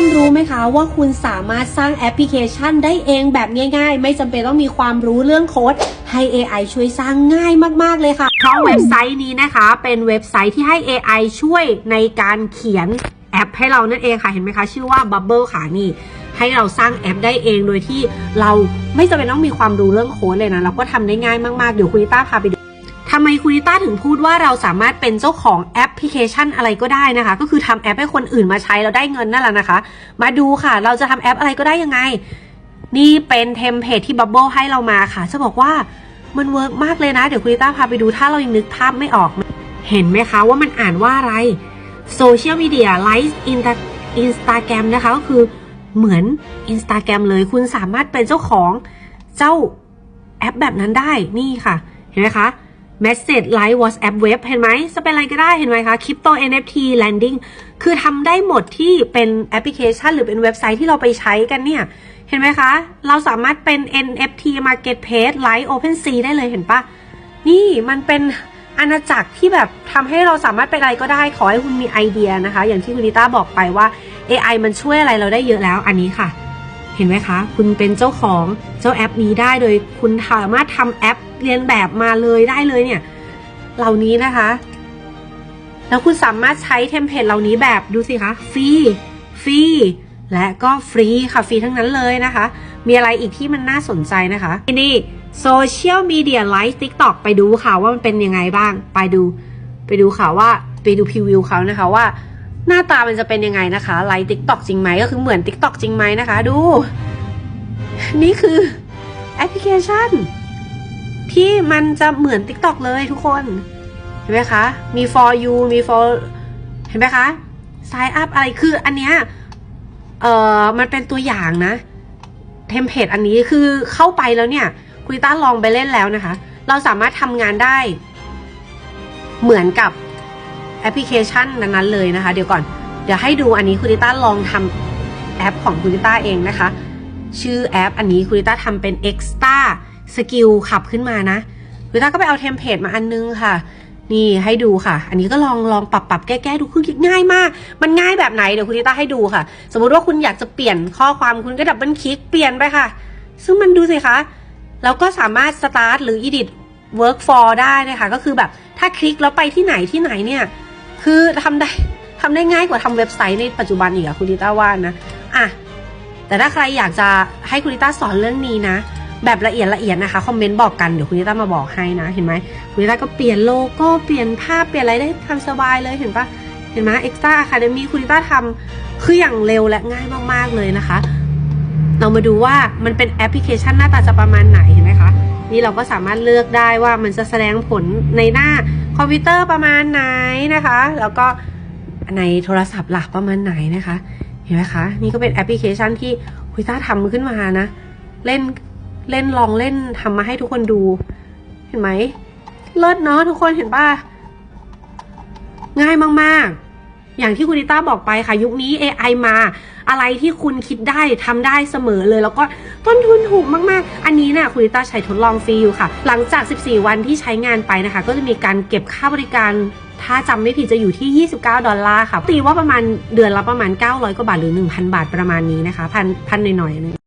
คนรู้ไหมคะว่าคุณสามารถสร้างแอปพลิเคชันได้เองแบบง่าย ๆ ไม่จำเป็นต้องมีความรู้เรื่องโค้ดให้ AI ช่วยสร้างง่ายมากๆเลยค่ะเพราะเว็บไซต์นี้นะคะ เป็นเว็บไซต์ที่ให้ AI ช่วยในการเขียนแอปให้เรานั่นเองค่ะเห็นไหมคะ ชื่อว่า Bubble ค่ะนี่ให้เราสร้างแอปได้เองโดยที่เราไม่จำเป็นต้องมีความรู้เรื่องโค้ดเลยนะเราก็ทำได้ง่ายมากๆเดี๋ยวคุณนิต้าพาไปดู ทำไมคุณิต้าถึงพูดว่าเราสามารถเป็นเจ้าของแอปพลิเคชันอะไรก็ได้นะคะ ก็คือทำแอปให้คนอื่นมาใช้แล้วได้เงินนั่นแหละนะคะ มาดูค่ะ เราจะทำแอปอะไรก็ได้ยังไง นี่เป็นเทมเพลตที่ Bubble ให้เรามาค่ะ จะบอกว่ามันเวิร์กมากเลยนะ เดี๋ยวคุณิต้าพาไปดูถ้าเรายังนึกภาพไม่ออก เห็นไหมคะว่ามันอ่านว่าอะไรโซเชียลมีเดียไลฟ์อินอินสตาแกรมนะคะก็คือเหมือน Instagram เลยคุณสามารถเป็นเจ้าของเจ้าแอปแบบนั้นได้นี่ค่ะ เห็นไหมคะ Message Live WhatsApp Web เห็นไหมจะเป็นอะไรก็ได้เห็นไหมคะ Crypto NFT Landing คือทำได้หมดที่เป็นแอปพลิเคชัน หรือเป็นเว็บไซต์ที่เราไปใช้กันเนี่ย เห็นไหมคะ เราสามารถเป็น NFT Marketplace Live OpenSea ได้เลยเห็นปะนี่มันเป็นอาณาจักรที่แบบทำให้เราสามารถเป็นอะไรก็ได้ ขอให้คุณมีไอเดียนะคะ อย่างที่คุณนิต้าบอกไปว่า AI มันช่วยอะไรเราได้เยอะแล้วอันนี้ค่ะ เห็นไหมคะ คุณเป็นเจ้าของเจ้าแอปนี้ได้โดยคุณสามารถทำแอปเรียนแบบมาเลยได้เลยเนี่ย เหล่านี้นะคะ แล้วคุณสามารถใช้เทมเพลตเหล่านี้แบบดูสิคะฟรีฟรีและก็ฟรีค่ะฟรีทั้งนั้นเลยนะคะ มีอะไรอีกที่มันน่าสนใจนะคะนี่โซเชียลมีเดียไลฟ์ทิกตอกไปดูค่ะว่ามันเป็นยังไงบ้าง ไปดู ไปดูค่ะว่าไปดูพรีวิวเขานะคะว่า หน้าตามันจะเป็นยังไงนะคะ ไลฟ์ทิกตอกจริงไหมก็คือเหมือนทิกตอกจริงไหมนะคะ ดู นี่คือแอปพลิเคชัน ที่มันจะเหมือน TikTok เลยทุกคน เห็นไหมคะ มี for you มี for เห็นไหมคะ sign up อะไรคืออันเนี้ยเออมันเป็นตัวอย่างนะ เทมเพลตอันนี้คือเข้าไปแล้วเนี่ย คุณต้าลองไปเล่นแล้วนะคะ เราสามารถทำงานได้ เหมือนกับ แอปพลิเคชันนั้นๆเลยนะคะ เดี๋ยวก่อน เดี๋ยวให้ดูอันนี้คุณลิต้าลองทำแอปของคุณลิต้าเองนะคะ ชื่อแอปอันนี้คุณลิต้าทำเป็น extra skill ขับขึ้นมานะคุณลิต้าก็ไปเอาเทมเพลตมาอันนึงค่ะ นี่ให้ดูค่ะ อันนี้ก็ลองลองปรับปรับแก้แก้ดูคือง่ายมาก มันง่ายแบบไหนเดี๋ยวคุณลิต้าให้ดูค่ะ สมมุติว่าคุณอยากจะเปลี่ยนข้อความคุณก็ดับเบิลคลิกเปลี่ยนไปค่ะ ซึ่งมันดูสิคะแล้วก็สามารถ start หรือ edit work for ได้นะคะ ก็คือแบบถ้าคลิกแล้วไปที่ไหนที่ไหนเนี่ย คือทำได้ทำได้ง่ายกว่าทำเว็บไซต์ในปัจจุบันอีกอะคุณลิต้าว่านะอะแต่ถ้าใครอยากจะให้คุณลิต้าสอนเรื่องนี้นะ แบบละเอียดละเอียดนะคะคอมเมนต์บอกกันเดี๋ยวคุณลิต้ามาบอกให้นะเห็นไหมคุณลิต้าก็เปลี่ยนโลโก้เปลี่ยนภาพเปลี่ยนอะไรได้ทำสบายเลยเห็นปะเห็นไหม Extra Academy คุณลิต้าทำคืออย่างเร็วและง่ายมากๆเลยนะคะ เรามาดูว่ามันเป็นแอปพลิเคชันหน้าตาจะประมาณไหนเห็นไหมคะนี่เราก็สามารถเลือกได้ว่ามันจะแสดงผลในหน้า คอมพิวเตอร์ประมาณไหนนะคะ แล้วก็ในโทรศัพท์หลักประมาณไหนนะคะ เห็นไหมคะ นี่ก็เป็นแอปพลิเคชันที่คุยต้าทำขึ้นมานะ เล่นเล่นลองเล่นทำมาให้ทุกคนดู เห็นไหมเลิศเนาะทุกคนเห็นป่ะง่ายมากๆ อย่างที่คุณดิต้าบอกไปค่ะ ยุคนี้ AI มา อะไรที่คุณคิดได้ทำได้เสมอเลย แล้วก็ต้นทุนถูกมาก ๆ อันนี้เนี่ยคุณดิต้าใช้ทดลองฟรีอยู่ค่ะ หลังจาก 14 วันที่ใช้งานไปนะคะ ก็จะมีการเก็บค่าบริการถ้าจำไม่ผิดจะอยู่ที่ 29 ดอลลาร์ค่ะ ตีว่าประมาณเดือนละประมาณ 900 กว่าบาทหรือ 1,000 บาทประมาณนี้นะคะ พันพันหน่อยๆนึง